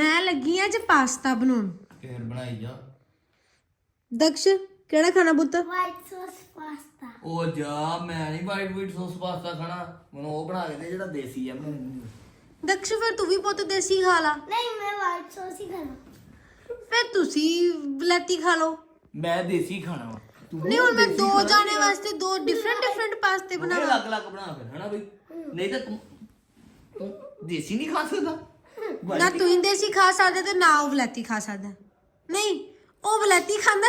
ਮੈਂ ਲੱਗੀ ਆ ਅੱਜ ਪਾਸਤਾ ਬਣਾਉਣ। ਫੇਰ ਬਣਾਈ ਜਾ ਦਕਸ਼ ਕਿਹੜਾ ਖਾਣਾ ਪੁੱਤ? ਵਾਈਟ ਸੌਸ ਪਾਸਤਾ ਉਹ ਜਾ ਮੈਂ ਨਹੀਂ ਵਾਈਟ ਵੀਟ ਸੌਸ ਪਾਸਤਾ ਖਾਣਾ। ਮੈਨੂੰ ਉਹ ਬਣਾ ਕੇ ਦੇ ਜਿਹੜਾ ਦੇਸੀ ਆ। ਮੈਨੂੰ ਦਕਸ਼ ਫਿਰ ਤੂੰ ਵੀ ਪੁੱਤ ਦੇਸੀ ਖਾ ਲਾ। ਨਹੀਂ ਮੈਂ ਵਾਈਟ ਸੌਸ ਹੀ ਖਾਣਾ। ਫਿਰ ਤੁਸੀਂ ਬਲੈਤੀ ਖਾ ਲਓ। ਮੈਂ ਦੇਸੀ ਖਾਣਾ ਵਾ। ਤੂੰ ਨਹੀਂ ਹੁਣ ਮੈਂ ਦੋ ਜਾਣੇ ਵਾਸਤੇ ਦੋ ਡਿਫਰੈਂਟ ਡਿਫਰੈਂਟ ਪਾਸਤੇ ਬਣਾ ਬਣਾਵਾਂ। ਅਲੱਗ ਅਲੱਗ ਬਣਾ ਫਿਰ ਹਨਾ ਬਈ? ਨਹੀਂ ਤਾਂ ਤੂੰ ਤੂੰ ਦੇਸੀ ਨਹੀਂ ਖਾ ਸਕਦਾ। ਨਾ ਤੁਸੀਂ ਦੇਸੀ ਖਾ ਸਕਦੇ ਤੇ ਨਾ ਉਹ ਬਲੈਤੀ ਖਾ ਸਕਦਾ। ਨਹੀਂ ਉਹ ਬਲੈਤੀ ਖਾਂਦਾ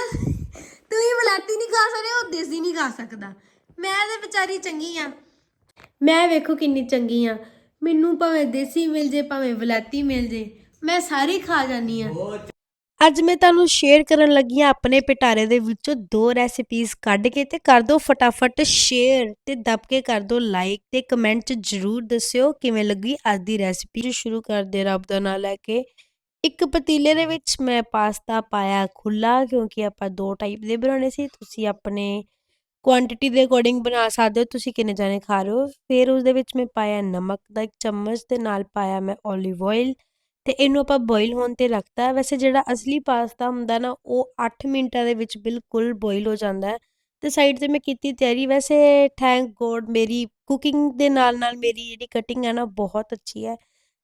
ਤੁਸੀਂ ਬਲੈਤੀ ਨਹੀਂ ਖਾ ਸਕਦੇ ਉਹ ਦੇਸੀ ਨਹੀਂ ਖਾ ਸਕਦਾ। ਮੈਂ ਤੇ ਵਿਚਾਰੀ ਚੰਗੀ ਆ। ਮੈਂ ਵੇਖੋ ਕਿੰਨੀ ਚੰਗੀ ਆ। ਮੈਨੂੰ ਭਾਵੇਂ ਦੇਸੀ ਮਿਲ ਜੇ ਭਾਵੇਂ ਬਲੈਤੀ ਮਿਲ ਜੇ ਮੈਂ ਸਾਰੀ ਖਾ ਜਾਨੀ ਆ। ਉਹ ਅੱਜ ਮੈਂ ਤੁਹਾਨੂੰ ਸ਼ੇਅਰ ਕਰਨ ਲੱਗੀ ਹਾਂ ਆਪਣੇ ਪਿਟਾਰੇ ਦੇ ਵਿੱਚੋਂ ਦੋ ਰੈਸਿਪੀਜ਼ ਕੱਢ ਕੇ ਤੇ ਕਰ ਦਿਓ ਫਟਾਫਟ ਸ਼ੇਅਰ ਤੇ ਦੱਬ ਕੇ ਕਰ ਦਿਓ ਲਾਈਕ ਤੇ ਕਮੈਂਟ 'ਚ ਜਰੂਰ ਦੱਸਿਓ ਕਿਵੇਂ ਲੱਗੀ ਅੱਜ ਦੀ ਰੈਸਿਪੀ ਸ਼ੁਰੂ ਕਰਦੇ ਰੱਬ ਦਾ ਨਾਮ ਲੈ ਕੇ। ਇੱਕ ਪਤੀਲੇ ਦੇ ਵਿੱਚ ਮੈਂ ਪਾਸਤਾ ਪਾਇਆ ਖੁੱਲਾ ਕਿਉਂਕਿ ਆਪਾਂ ਦੋ ਟਾਈਪ ਦੇ ਬਣਾਉਣੇ ਸੀ, ਤੁਸੀਂ ਆਪਣੇ ਕੁਆਂਟੀਟੀ ਦੇ ਅਕੋਰਡਿੰਗ ਬਣਾ ਸਕਦੇ ਹੋ, ਤੁਸੀਂ ਕਿੰਨੇ ਜਾਣੇ ਖਾ ਰਹੇ ਹੋ। ਫਿਰ ਉਸ ਦੇ ਵਿੱਚ ਮੈਂ ਪਾਇਆ ਨਮਕ ਦਾ ਇੱਕ ਚਮਚ ਤੇ ਨਾਲ ਪਾਇਆ ਮੈਂ 올ਿਵ ਆਇਲ ਤੇ ਇਹਨੂੰ ਆਪਾਂ ਬੋਇਲ ਹੋਣ ਤੇ ਰੱਖਤਾ ਵੈਸੇ ਜਿਹੜਾ ਅਸਲੀ ਪਾਸਤਾ ਹੁੰਦਾ ਨਾ, ਉਹ 8 ਮਿੰਟਾਂ ਦੇ ਵਿੱਚ ਬਿਲਕੁਲ ਬੋਇਲ ਹੋ ਜਾਂਦਾ ਹੈ। ਤੇ ਸਾਈਡ ਤੇ ਮੈਂ ਕੀਤੀ ਤਿਆਰੀ। ਵੈਸੇ ਥੈਂਕ ਗੋਡ ਮੇਰੀ ਕੁਕਿੰਗ ਦੇ ਨਾਲ ਨਾਲ ਮੇਰੀ ਜਿਹੜੀ ਕਟਿੰਗ ਹੈ ਨਾ, ਬਹੁਤ ਅੱਛੀ ਹੈ।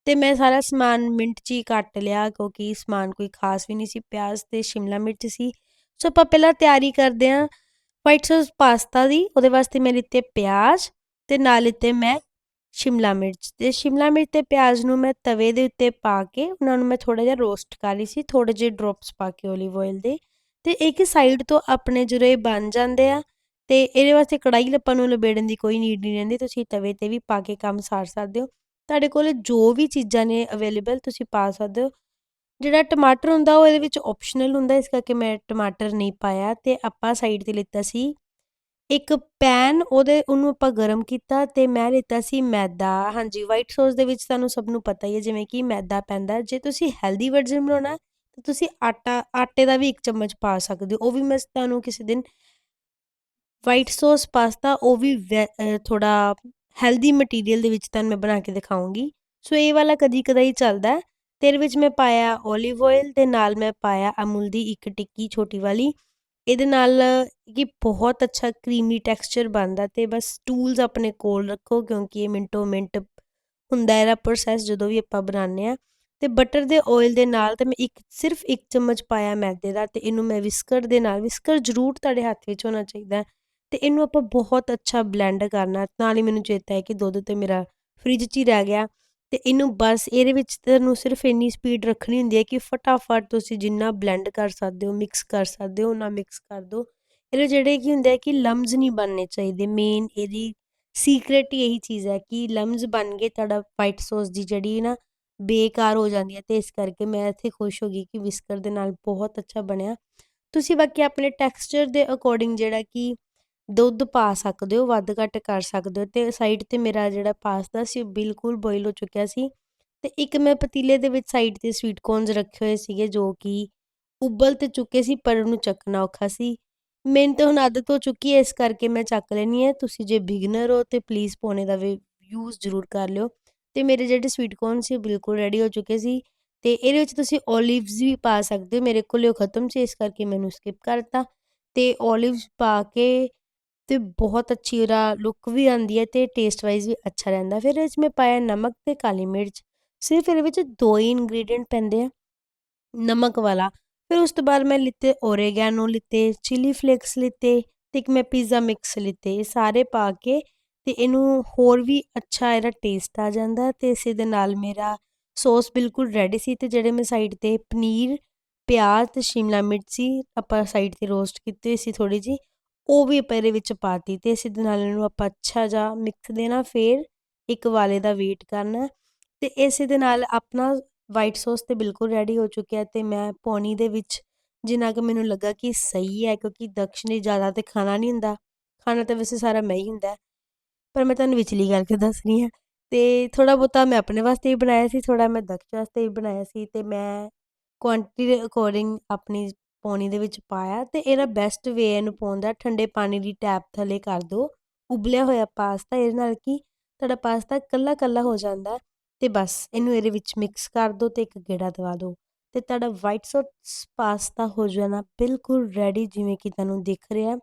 ਤੇ ਮੈਂ ਸਾਰਾ ਸਮਾਨ ਮਿੰਟ 'ਚ ਹੀ ਕੱਟ ਲਿਆ, ਕਿਉਂਕਿ ਸਮਾਨ ਕੋਈ ਖਾਸ ਵੀ ਨਹੀਂ ਸੀ। ਪਿਆਜ਼ ਤੇ ਸ਼ਿਮਲਾ ਮਿਰਚ ਸੀ। ਸੋ ਆਪਾਂ ਪਹਿਲਾਂ ਤਿਆਰੀ ਕਰਦੇ ਹਾਂ। ਵਾਈਟ ਸੌਸ ਪਾਸਤਾ ਦੀ, ਉਹਦੇ ਵਾਸਤੇ ਮੈਂ ਲਿੱਤੇ ਪਿਆਜ਼ ਤੇ ਨਾਲ ਲਿੱਤੇ ਮੈਂ ਸ਼ਿਮਲਾ ਮਿਰਚ ਤੇ ਸ਼ਿਮਲਾ ਮਿਰਚ ਤੇ ਪਿਆਜ਼ ਨੂੰ ਮੈਂ ਤਵੇ ਦੇ ਉੱਤੇ ਪਾ ਕੇ ਉਹਨਾਂ ਨੂੰ ਮੈਂ ਥੋੜਾ ਜਿਹਾ ਰੋਸਟ ਕਰ ਲਈ ਸੀ ਥੋੜੇ ਜਿਹੇ ਡ੍ਰੌਪਸ ਪਾ ਕੇ 올ਿਵ ਆਇਲ ਦੇ ਤੇ ਇੱਕ ਸਾਈਡ ਤੋਂ ਆਪਣੇ ਜਦੋਂ ਇਹ ਬਣ ਜਾਂਦੇ ਆ ਤੇ ਇਹਦੇ ਵਾਸਤੇ ਕੜਾਈ ਲੱਪਾਂ ਨੂੰ ਲਬੇੜਨ ਦੀ ਕੋਈ ਨੀਡ ਨਹੀਂ ਰਹਿੰਦੀ, ਤੁਸੀਂ ਤਵੇ ਤੇ ਵੀ ਪਾ ਕੇ ਕੰਮ ਸਾਰ ਸਕਦੇ ਹੋ। ਤੁਹਾਡੇ ਕੋਲ ਜੋ ਵੀ ਚੀਜ਼ਾਂ ਨੇ ਅਵੇਲੇਬਲ ਤੁਸੀਂ ਪਾ ਸਕਦੇ ਹੋ। ਜਿਹੜਾ ਟਮਾਟਰ ਹੁੰਦਾ ਉਹ ਇਹਦੇ ਵਿੱਚ ਆਪਸ਼ਨਲ ਹੁੰਦਾ, ਇਸ ਕਰਕੇ ਮੈਂ ਟਮਾਟਰ ਨਹੀਂ ਪਾਇਆ ਤੇ ਆਪਾਂ ਸਾਈਡ ਤੇ ਲਿੱਤਾ ਸੀ ਇੱਕ ਪੈਨ ਉਹਦੇ, ਉਹਨੂੰ ਆਪਾਂ ਗਰਮ ਕੀਤਾ ਤੇ ਮੈਂ ਲਿੱਤਾ ਸੀ ਮੈਦਾ। ਹਾਂਜੀ ਵਾਈਟ ਸੌਸ ਦੇ ਵਿੱਚ ਤੁਹਾਨੂੰ ਸਭ ਨੂੰ ਪਤਾ ਹੀ ਹੈ, ਜਿਵੇਂ ਕਿ ਮੈਦਾ ਪੈਂਦਾ। ਜੇ ਤੁਸੀਂ ਹੈਲਦੀ ਵਰਜ਼ਨ ਬਣਾਉਣਾ, ਤਾਂ ਤੁਸੀਂ ਆਟਾ, ਆਟੇ ਦਾ ਵੀ ਇੱਕ ਚਮਚ ਪਾ ਸਕਦੇ ਹੋ। ਉਹ ਵੀ ਮੈਂ ਤੁਹਾਨੂੰ ਕਿਸੇ ਦਿਨ ਵਾਈਟ ਸੌਸ ਪਾਸਤਾ, ਉਹ ਵੀ ਥੋੜਾ ਹੈਲਦੀ ਮਟੀਰੀਅਲ ਦੇ ਵਿੱਚ ਤੁਹਾਨੂੰ ਮੈਂ ਬਣਾ ਕੇ ਦਿਖਾਉਂਗੀ ਸੋ ਇਹ ਵਾਲਾ ਕਦੀ ਕਦਾਈ ਚੱਲਦਾ ਤੇਰੇ ਵਿੱਚ ਮੈਂ ਪਾਇਆ 올ਿਵ ਆਇਲ ਤੇ ਨਾਲ ਮੈਂ ਪਾਇਆ ਅਮੁਲ ਦੀ ਇੱਕ ਟਿੱਕੀ ਛੋਟੀ ਵਾਲੀ। ਇਹਦੇ ਨਾਲ ਕਿ ਬਹੁਤ ਅੱਛਾ ਕਰੀਮੀ ਟੈਕਸਚਰ ਬਣਦਾ ਤੇ ਬਸ ਟੂਲਸ ਆਪਣੇ ਕੋਲ ਰੱਖੋ ਕਿਉਂਕਿ ਇਹ ਮਿੰਟੋ ਮਿੰਟ ਹੁੰਦਾ ਇਹਦਾ ਪ੍ਰੋਸੈਸ ਜਦੋਂ ਵੀ ਆਪਾਂ ਬਣਾਉਂਦੇ ਆ ਤੇ ਬਟਰ ਦੇ ਆਇਲ ਦੇ ਨਾਲ ਤੇ ਮੈਂ ਇੱਕ, ਸਿਰਫ ਇੱਕ ਚਮਚ ਪਾਇਆ ਮੈਦੇ ਦਾ ਤੇ ਇਹਨੂੰ ਮੈਂ ਵਿਸਕਰ ਦੇ ਨਾਲ ਵਿਸਕਰ ਜ਼ਰੂਰ ਤੁਹਾਡੇ ਹੱਥ ਵਿੱਚ ਹੋਣਾ ਚਾਹੀਦਾ ਹੈ ਤੇ ਇਹਨੂੰ ਆਪਾਂ ਬਹੁਤ ਅੱਛਾ ਬਲੈਂਡ ਕਰਨਾ, ਨਾਲ ਹੀ ਮੈਨੂੰ ਚੇਤਾ ਹੈ ਕਿ ਦੁੱਧ ਤੇ ਮੇਰਾ ਫ੍ਰਿਜ 'ਚ ਹੀ ਰਹਿ ਗਿਆ। ਤੇ ਇਹਨੂੰ ਬਸ ਇਹਦੇ ਵਿੱਚ ਤੁਹਾਨੂੰ ਸਿਰਫ ਇੰਨੀ ਸਪੀਡ ਰੱਖਣੀ ਹੁੰਦੀ ਹੈ ਕਿ ਫਟਾਫਟ ਤੁਸੀਂ ਜਿੰਨਾ ਬਲੈਂਡ ਕਰ ਸਕਦੇ ਹੋ ਮਿਕਸ ਕਰ ਸਕਦੇ ਹੋ ਨਾ ਮਿਕਸ ਕਰ ਦਿਓ ਇਹਦੇ ਜਿਹੜੇ ਕੀ ਹੁੰਦੇ ਹੈ ਕਿ ਲਮਜ਼ ਨਹੀਂ ਬਣਨੇ ਚਾਹੀਦੇ ਮੇਨ ਇਹਦੀ ਸੀਕ੍ਰੇਟ ਹੀ ਇਹੀ ਚੀਜ਼ ਹੈ ਕਿ ਲਮਜ਼ ਬਣ ਗਏ, ਤੁਹਾਡਾ ਵਾਈਟ ਸੌਸ ਦੀ ਜਿਹੜੀ ਨਾ ਬੇਕਾਰ ਹੋ ਜਾਂਦੀ ਹੈ ਤੇ ਇਸ ਕਰਕੇ ਮੈਂ ਇੱਥੇ ਖੁਸ਼ ਹੋ ਗਈ ਕਿ ਵਿਸਕਰ ਦੇ ਨਾਲ ਬਹੁਤ ਅੱਛਾ ਬਣਿਆ। ਤੁਸੀਂ ਬਾਕੀ ਆਪਣੇ ਟੈਕਸਚਰ ਦੇ ਅਕੋਰਡਿੰਗ ਜਿਹੜਾ ਕਿ ਦੁੱਧ ਪਾ ਸਕਦੇ ਹੋ, ਵੱਧ ਘੱਟ ਕਰ ਸਕਦੇ ਹੋ। ਤੇ ਸਾਈਡ ਤੇ ਮੇਰਾ ਜਿਹੜਾ ਪਾਸਤਾ ਸੀ, ਉਹ ਬਿਲਕੁਲ ਬੋਇਲ ਹੋ ਚੁੱਕਿਆ ਸੀ। ਤੇ ਇੱਕ ਮੈਂ ਪਤੀਲੇ ਦੇ ਵਿੱਚ ਸਾਈਡ ਤੇ ਸਵੀਟ ਕੋਰਨਸ ਰੱਖੇ ਹੋਏ ਸੀਗੇ, ਜੋ ਕਿ ਉਬਲ ਤੇ ਚੁੱਕੇ ਸੀ, ਪਰ ਉਹਨੂੰ ਚੱਕਣਾ ਔਖਾ ਸੀ। ਮੈਨੂੰ ਤਾਂ ਹੁਣ ਆਦਤ ਹੋ ਚੁੱਕੀ ਹੈ, ਇਸ ਕਰਕੇ ਮੈਂ ਚੱਕ ਲੈਣੀ ਹੈ। ਤੁਸੀਂ ਜੇ ਬਿਗਨਰ ਹੋ, ਤੇ ਪਲੀਜ਼ ਪੌਣੇ ਦਾ ਵੀ ਯੂਜ਼ ਜ਼ਰੂਰ ਕਰ ਲਿਓ। ਤੇ ਮੇਰੇ ਜਿਹੜੇ ਸਵੀਟ ਕੋਰਨ ਸੀ ਬਿਲਕੁਲ ਰੈਡੀ ਹੋ ਚੁੱਕੇ ਸੀ। ਤੇ ਇਹਦੇ ਵਿੱਚ ਤੁਸੀਂ 올ਿਵਸ ਵੀ ਪਾ ਸਕਦੇ ਹੋ। ਮੇਰੇ ਕੋਲ ਉਹ ਖਤਮ ਸੀ, ਇਸ ਕਰਕੇ ਮੈਨੂੰ ਸਕਿਪ ਕਰਤਾ। ਤੇ 올ਿਵਸ ਪਾ ਕੇ ਤੇ ਬਹੁਤ ਅੱਛੀ ਉਹਦਾ ਲੁੱਕ ਵੀ ਆਉਂਦੀ ਹੈ ਤੇ ਟੇਸਟ ਵਾਈਜ਼ ਵੀ ਅੱਛਾ ਰਹਿੰਦਾ। ਫਿਰ ਇਸ ਵਿੱਚ ਮੈਂ ਪਾਇਆ ਨਮਕ ਤੇ ਕਾਲੀ ਮਿਰਚ। ਸਿਰਫ ਇਹਦੇ ਵਿੱਚ ਦੋ ਹੀ ਇਨਗਰੀਡੀਅੰਟ ਪੈਂਦੇ ਆ, ਨਮਕ ਵਾਲਾ। ਫਿਰ ਉਸ ਤੋਂ ਬਾਅਦ ਮੈਂ ਲਿੱਤੇ ਓਰੇਗਾਨੋ ਲਿੱਤੇ ਚਿਲੀ ਫਲੇਕਸ ਲਿੱਤੇ ਤੇ ਇੱਕ ਮੈਂ ਪੀਜ਼ਾ ਮਿਕਸ ਲਿੱਤੇ। ਇਹ ਸਾਰੇ ਪਾ ਕੇ ਤੇ ਇਹਨੂੰ ਹੋਰ ਵੀ ਅੱਛਾ ਇਹਦਾ ਟੇਸਟ ਆ ਜਾਂਦਾ ਤੇ ਇਸੇ ਦੇ ਨਾਲ ਮੇਰਾ ਸੌਸ ਬਿਲਕੁਲ ਰੈਡੀ ਸੀ ਤੇ ਜਿਹੜੇ ਮੈਂ ਸਾਈਡ ਤੇ ਪਨੀਰ, ਪਿਆਜ਼ ਤੇ ਸ਼ਿਮਲਾ ਮਿਰਚ ਸੀ, ਆਪਾਂ ਸਾਈਡ ਤੇ ਰੋਸਟ ਕੀਤੇ ਸੀ ਥੋੜੀ ਜੀ ਉਹ ਵੀ ਆਪਾਂ ਇਹਦੇ ਵਿੱਚ ਪਾਤੀ ਤੇ ਇਸੇ ਦੇ ਨਾਲ ਇਹਨੂੰ ਆਪਾਂ ਅੱਛਾ ਜਿਹਾ ਮਿਕਸ ਦੇਣਾ ਫਿਰ ਇੱਕ ਵਾਲੇ ਦਾ ਵੇਟ ਕਰਨਾ। ਤੇ ਇਸੇ ਦੇ ਨਾਲ ਆਪਣਾ ਵਾਈਟ ਸੌਸ ਤੇ ਬਿਲਕੁਲ ਰੈਡੀ ਹੋ ਚੁੱਕਿਆ ਤੇ ਮੈਂ ਪੌਣੀ ਦੇ ਵਿੱਚ ਜਿੰਨਾ ਕਿ ਮੈਨੂੰ ਲੱਗਾ ਕਿ ਸਹੀ ਹੈ ਕਿਉਂਕਿ ਦਕਸ਼ ਨੇ ਜ਼ਿਆਦਾ ਤੇ ਖਾਣਾ ਨਹੀਂ ਹੁੰਦਾ ਖਾਣਾ ਤਾਂ ਵੈਸੇ ਸਾਰਾ ਮੈਂ ਹੀ ਹੁੰਦਾ। ਪਰ ਮੈਂ ਤੁਹਾਨੂੰ ਵਿਚਲੀ ਗੱਲ ਕੇ ਦੱਸ ਰਹੀ ਹਾਂ ਤੇ ਥੋੜਾ ਬਹੁਤਾ ਮੈਂ ਆਪਣੇ ਵਾਸਤੇ ਹੀ ਬਣਾਇਆ ਸੀ ਥੋੜਾ ਮੈਂ ਦਕਸ਼ ਵਾਸਤੇ ਹੀ ਬਣਾਇਆ ਸੀ ਤੇ ਮੈਂ ਕੁਆਂਟੀਟੀ ਦੇ ਅਕੋਰਡਿੰਗ ਆਪਣੀ ਪਾਣੀ ਦੇ ਵਿੱਚ ਪਾਇਆ ਤੇ ਇਹਦਾ ਬੈਸਟ ਵੇ ਇਹਨੂੰ ਪਾਉਣ ਦਾ, ਠੰਡੇ ਪਾਣੀ ਦੀ ਟੈਪ ਥੱਲੇ ਕਰ ਦਿਓ। ਉਬਲਿਆ ਹੋਇਆ ਪਾਸਤਾ ਇਹਦੇ ਨਾਲ ਕੀ, ਤੁਹਾਡਾ ਪਾਸਤਾ ਕੱਲਾ ਕੱਲਾ ਹੋ ਜਾਂਦਾ ਤੇ ਬਸ ਇਹਨੂੰ ਇਹਦੇ ਵਿੱਚ ਮਿਕਸ ਕਰ ਦਿਓ ਤੇ ਇੱਕ ਗੇੜਾ ਦਵਾ ਦਿਓ। ਤੇ ਤੁਹਾਡਾ ਵਾਈਟ ਸੌਸ ਪਾਸਤਾ ਹੋ ਜਾਣਾ ਬਿਲਕੁਲ ਰੈਡੀ ਜਿਵੇਂ ਕਿ ਤੁਹਾਨੂੰ ਦਿਖ ਰਿਹਾ।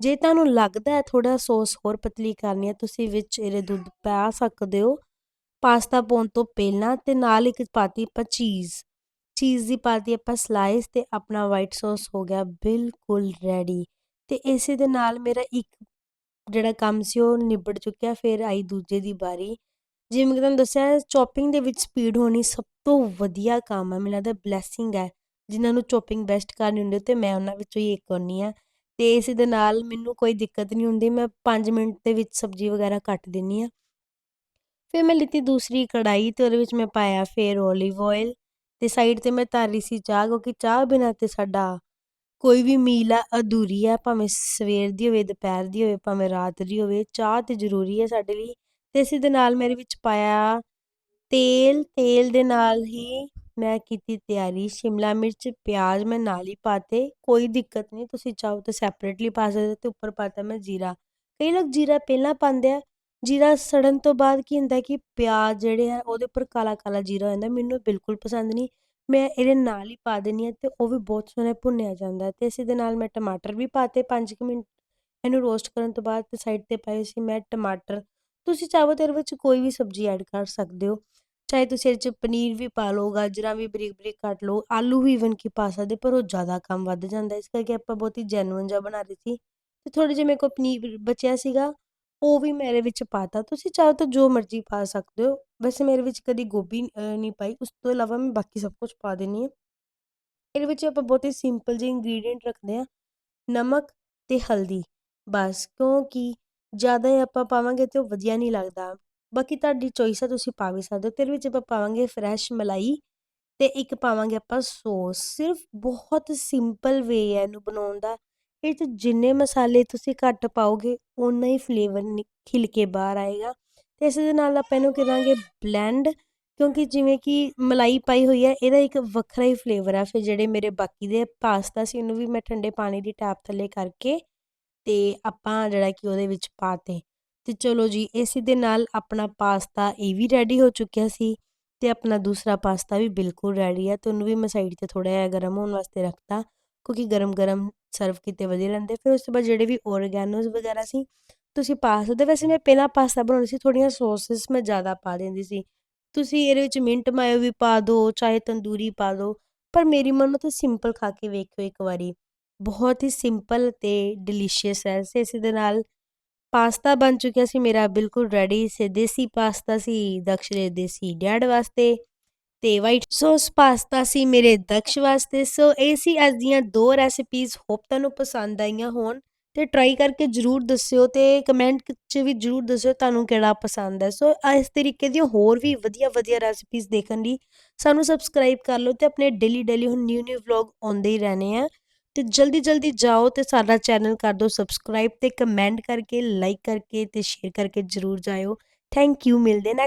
ਜੇ ਤੁਹਾਨੂੰ ਲੱਗਦਾ ਹੈ ਥੋੜਾ ਸੌਸ ਹੋਰ ਪਤਲੀ ਕਰਨੀ ਹੈ, ਤੁਸੀਂ ਵਿੱਚ ਇਹਦੇ ਦੁੱਧ ਪਾ ਸਕਦੇ ਹੋ। ਪਾਸਤਾ ਪਾਉਣ ਤੋਂ ਪਹਿਲਾਂ ਤੇ ਨਾਲ ਇੱਕ ਪਾਤੀ ਆਪਾਂ ਚੀਜ਼ ਚੀਜ਼ ਦੀ ਪਾਤੀ ਆਪਾਂ ਸਲਾਈਸ ਤੇ ਆਪਣਾ ਵਾਈਟ ਸੌਸ ਹੋ ਗਿਆ, ਬਿਲਕੁਲ ਰੈਡੀ ਤੇ ਇਸੇ ਦੇ ਨਾਲ ਮੇਰਾ ਇੱਕ ਜਿਹੜਾ ਕੰਮ ਸੀ ਉਹ ਨਿਬੜ ਚੁੱਕਿਆ, ਫਿਰ ਆਈ ਦੂਜੇ ਦੀ ਵਾਰੀ। ਜਿਵੇਂ ਕਿ ਤੁਹਾਨੂੰ ਦੱਸਿਆ ਚੌਪਿੰਗ ਦੇ ਵਿੱਚ ਸਪੀਡ ਹੋਣੀ ਸਭ ਤੋਂ ਵਧੀਆ ਕੰਮ ਹੈ ਮੈਨੂੰ ਲੱਗਦਾ ਬਲੇਸਿੰਗ ਹੈ। ਜਿਨ੍ਹਾਂ ਨੂੰ ਚੌਪਿੰਗ ਬੈਸਟ ਕਰਨੀ ਹੁੰਦੀ ਤੇ ਮੈਂ ਉਹਨਾਂ ਵਿੱਚੋਂ ਹੀ ਇੱਕ ਹੁੰਦੀ ਹਾਂ ਤੇ ਇਸ ਦੇ ਨਾਲ ਮੈਨੂੰ ਕੋਈ ਦਿੱਕਤ ਨਹੀਂ ਹੁੰਦੀ, ਮੈਂ 5 ਮਿੰਟ ਦੇ ਵਿੱਚ ਸਬਜ਼ੀ ਵਗੈਰਾ ਕੱਟ ਦਿੰਨੀ ਆ। ਫਿਰ ਮੈਂ ਲਿੱਤੀ ਦੂਸਰੀ ਕੜਾਈ ਤੇ ਉਹਦੇ ਵਿੱਚ ਮੈਂ ਪਾਇਆ ਫਿਰ 올ਿਵ ਆਇਲ ਤੇ ਸਾਈਡ ਤੇ ਮੈਂ ਧਰ ਰਹੀ ਸੀ ਚਾਹ, ਕਿਉਂਕਿ ਚਾਹ ਬਿਨਾਂ ਤੇ ਸਾਡਾ ਕੋਈ ਵੀ ਮੀਲ ਆ ਅਧੂਰੀ ਆ, ਭਾਵੇਂ ਸਵੇਰ ਦੀ ਹੋਵੇ, ਦੁਪਹਿਰ ਦੀ ਹੋਵੇ, ਭਾਵੇਂ ਰਾਤ ਦੀ ਹੋਵੇ, ਚਾਹ ਤੇ ਜ਼ਰੂਰੀ ਹੈ ਸਾਡੇ ਲਈ। ਤੇ ਇਸੇ ਦੇ ਨਾਲ ਮੇਰੇ ਵਿੱਚ ਪਾਇਆ ਤੇਲ ਤੇਲ ਦੇ ਨਾਲ ਹੀ ਮੈਂ ਕੀਤੀ ਤਿਆਰੀ, ਸ਼ਿਮਲਾ ਮਿਰਚ, ਪਿਆਜ਼ ਮੈਂ ਨਾਲ ਹੀ ਪਾਤੇ, ਕੋਈ ਦਿੱਕਤ ਨਹੀਂ, ਤੁਸੀਂ ਚਾਹੋ ਤਾਂ ਸੈਪਰੇਟਲੀ ਪਾ ਸਕਦੇ ਤੇ ਉੱਪਰ ਪਾਤਾ ਮੈਂ ਜੀਰਾ। ਕਈ ਲੋਕ ਜੀਰਾ ਪਹਿਲਾਂ ਪਾਉਂਦੇ ਆ ਜੀਰਾ ਸੜਨ ਤੋਂ ਬਾਅਦ ਕੀ ਹੁੰਦਾ ਕਿ ਪਿਆਜ਼ ਜਿਹੜੇ ਆ ਉਹਦੇ ਉੱਪਰ ਕਾਲਾ ਕਾਲਾ ਜੀਰਾ ਹੋ ਜਾਂਦਾ, ਮੈਨੂੰ ਬਿਲਕੁਲ ਪਸੰਦ ਨਹੀਂ। ਮੈਂ ਇਹਦੇ ਨਾਲ ਹੀ ਪਾ ਦਿੰਦੀ ਹਾਂ ਤੇ ਉਹ ਵੀ ਬਹੁਤ ਸੋਹਣਾ ਭੁੰਨਿਆ ਜਾਂਦਾ ਤੇ ਇਸ ਦੇ ਨਾਲ ਮੈਂ ਟਮਾਟਰ ਵੀ ਪਾਤੇ 5 ਮਿੰਟ, ਇਹਨੂੰ ਰੋਸਟ ਕਰਨ ਤੋਂ ਬਾਅਦ ਤੇ ਸਾਈਡ ਤੇ ਪਾਏ ਸੀ ਮੈਂ ਟਮਾਟਰ। ਤੁਸੀਂ ਚਾਹੋ ਤਾਂ ਵਿੱਚ ਕੋਈ ਵੀ ਸਬਜ਼ੀ ਐਡ ਕਰ ਸਕਦੇ ਹੋ, ਚਾਹੇ ਤੁਸੀਂ ਇਹਦੇ 'ਚ ਪਨੀਰ ਵੀ ਪਾ ਲਓ, ਗਾਜਰਾਂ ਵੀ ਬਰੀਕ ਬਰੀਕ ਕੱਟ ਲਓ, ਆਲੂ ਵੀ ਇਵਨ ਕੀ ਪਾ ਸਕਦੇ, ਪਰ ਉਹ ਜ਼ਿਆਦਾ ਕੰਮ ਵੱਧ ਜਾਂਦਾ ਇਸ ਕਰਕੇ ਆਪਾਂ ਬਹੁਤ ਹੀ ਜੈਨੂਇਨ ਜਿਹਾ ਬਣਾ ਰਹੇ ਸੀ। ਤੇ ਥੋੜੇ ਜਿਹਾ ਮੇਰੇ ਕੋਲ ਪਨੀਰ ਬਚਿਆ ਸੀਗਾ ਉਹ ਵੀ ਮੇਰੇ ਵਿੱਚ ਪਾਤਾ ਤੁਸੀਂ ਚਾਹੋ ਤਾਂ ਜੋ ਮਰਜ਼ੀ ਪਾ ਸਕਦੇ ਹੋ। ਵੈਸੇ ਮੇਰੇ ਵਿੱਚ ਕਦੀ ਗੋਭੀ ਨਹੀਂ ਪਾਈ। ਉਸ ਤੋਂ ਇਲਾਵਾ ਮੈਂ ਬਾਕੀ ਸਭ ਕੁਝ ਪਾ ਦਿੰਦੀ ਹਾਂ। ਇਹਦੇ ਵਿੱਚ ਆਪਾਂ ਬਹੁਤ ਹੀ ਸਿੰਪਲ ਜਿਹੇ ਇੰਗਰੀਡੀਐਂਟ ਰੱਖਦੇ ਹਾਂ। ਨਮਕ ਤੇ ਹਲਦੀ। ਬਸ, ਕਿਉਂਕਿ ਜ਼ਿਆਦਾ ਆਪਾਂ ਪਾਵਾਂਗੇ ਤੇ ਉਹ ਵਧੀਆ ਨਹੀਂ ਲੱਗਦਾ। ਬਾਕੀ ਤੁਹਾਡੀ ਚੋਇਸ ਹੈ ਤੁਸੀਂ ਪਾ ਵੀ ਸਕਦੇ ਹੋ। ਤੇ ਇਹਦੇ ਵਿੱਚ ਆਪਾਂ ਪਾਵਾਂਗੇ ਫਰੈਸ਼ ਮਲਾਈ ਤੇ ਇੱਕ ਪਾਵਾਂਗੇ ਆਪਾਂ ਸੌਸ। ਸਿਰਫ ਬਹੁਤ ਸਿੰਪਲ ਵੇ ਹੈ ਇਹਨੂੰ ਬਣਾਉਣ ਦਾ। ਇਹ 'ਚ ਜਿੰਨੇ ਮਸਾਲੇ ਤੁਸੀਂ ਘੱਟ ਪਾਓਗੇ, ਓਨਾ ਹੀ ਫਲੇਵਰ ਖਿਲ ਕੇ ਬਾਹਰ ਆਏਗਾ। ਤੇ ਇਸ ਦੇ ਨਾਲ ਆਪਾਂ ਇਹਨੂੰ ਕਰਾਂਗੇ ਬਲੈਂਡ ਕਿਉਂਕਿ ਜਿਵੇਂ ਕਿ ਮਲਾਈ ਪਾਈ ਹੋਈ ਹੈ, ਇਹਦਾ ਇੱਕ ਵੱਖਰਾ ਹੀ ਫਲੇਵਰ ਆ। ਫਿਰ ਜਿਹੜੇ ਮੇਰੇ ਬਾਕੀ ਦੇ ਪਾਸਤਾ ਸੀ, ਉਹਨੂੰ ਵੀ ਮੈਂ ਠੰਡੇ ਪਾਣੀ ਦੀ ਟੈਪ ਥੱਲੇ ਕਰਕੇ ਤੇ ਆਪਾਂ ਜਿਹੜਾ ਕਿ ਉਹਦੇ ਵਿੱਚ ਪਾਤੇ ਤੇ। ਚਲੋ ਜੀ, ਇਸੇ ਦੇ ਨਾਲ ਆਪਣਾ ਪਾਸਤਾ ਇਹ ਵੀ ਰੈਡੀ ਹੋ ਚੁੱਕਿਆ ਸੀ ਤੇ ਆਪਣਾ ਦੂਸਰਾ ਪਾਸਤਾ ਵੀ ਬਿਲਕੁਲ ਰੈਡੀ ਹੈ ਤੇ ਉਹਨੂੰ ਵੀ ਮੈਂ ਸਾਈਡ ਤੇ ਥੋੜਾ ਜਿਹਾ ਗਰਮ ਹੋਣ ਵਾਸਤੇ ਰੱਖਤਾ, ਕਿਉਂਕਿ ਗਰਮ ਗਰਮ ਸਰਵ ਕੀਤੇ ਵਧੀਆ ਰਹਿੰਦੇ, ਫਿਰ ਉਸ ਤੋਂ ਬਾਅਦ ਜਿਹੜੇ ਵੀ ਓਰਗੈਨੋਜ਼ ਵਗੈਰਾ ਸੀ, ਤੁਸੀਂ ਪਾ ਸਕਦੇ ਵੈਸੇ ਮੈਂ ਪਹਿਲਾਂ ਪਾਸਤਾ ਬਣਾਉਂਦੀ ਸੀ ਥੋੜੀਆਂ ਸੌਸਸ ਮੈਂ ਜ਼ਿਆਦਾ ਪਾ ਦਿੰਦੀ ਸੀ। ਤੁਸੀਂ ਇਹਦੇ ਵਿੱਚ ਮਿੰਟ ਮਾਇਓ ਵੀ ਪਾ ਦਿਓ ਚਾਹੇ ਤੰਦੂਰੀ ਪਾ ਦਿਓ ਪਰ ਮੇਰੀ ਮਨ ਨੂੰ ਤਾਂ ਸਿੰਪਲ ਖਾ ਕੇ ਵੇਖਿਓ ਇੱਕ ਵਾਰੀ। ਬਹੁਤ ਹੀ ਸਿੰਪਲ ਤੇ ਡਿਲੀਸ਼ੀਅਸ ਹੈ ਤੇ ਇਸੇ ਦੇ ਨਾਲ ਪਾਸਤਾ ਬਣ ਚੁੱਕਿਆ ਸੀ ਮੇਰਾ, ਬਿਲਕੁਲ ਰੈਡੀ ਸੇ ਦੇਸੀ ਪਾਸਤਾ ਸੀ, ਦਕਸ਼ ਦੇ ਦੇਸੀ ਡੈਡ ਵਾਸਤੇ। ਤੇ ਵਾਈਟ ਸੌਸ ਪਾਸਤਾ ਸੀ ਮੇਰੇ ਦਕਸ਼ ਵਾਸਤੇ। ਸੋ ਇਹ ਸੀ ਅੱਜ ਦੀਆਂ ਦੋ ਰੈਸਿਪੀਜ਼ ਹੋਪ ਤੁਹਾਨੂੰ ਪਸੰਦ ਆਈਆਂ ਹੋਣ ਤੇ ਟਰਾਈ ਕਰਕੇ ਜਰੂਰ ਦੱਸਿਓ ਤੇ ਕਮੈਂਟ 'ਚ ਵੀ ਜਰੂਰ ਦੱਸਿਓ ਤੁਹਾਨੂੰ ਕਿਹੜਾ ਪਸੰਦ ਹੈ। ਸੋ ਇਸ ਤਰੀਕੇ ਦੀਆਂ ਹੋਰ ਵੀ ਵਧੀਆ ਵਧੀਆ ਰੈਸਿਪੀਜ਼ ਦੇਖਣ ਲਈ ਸਾਨੂੰ ਸਬਸਕ੍ਰਾਈਬ ਕਰ ਲਓ ਤੇ ਆਪਣੇ ਡੇਲੀ ਡੇਲੀ ਹੁਣ ਨਿਊ ਨਿਊ ਵਲੌਗ ਆਉਂਦੇ ਹੀ ਰਹਿਣੇ ਆ। ਤੇ ਜਲਦੀ ਜਲਦੀ ਜਾਓ ਤੇ ਸਾਡਾ ਚੈਨਲ ਕਰ ਦਿਓ ਸਬਸਕ੍ਰਾਈਬ ਤੇ ਕਮੈਂਟ ਕਰਕੇ ਲਾਈਕ ਕਰਕੇ ਤੇ ਸ਼ੇਅਰ ਕਰਕੇ ਜਰੂਰ ਜਾਇਓ। ਥੈਂਕ ਯੂ ਮਿਲਦੇ ਨੈਕਸਟ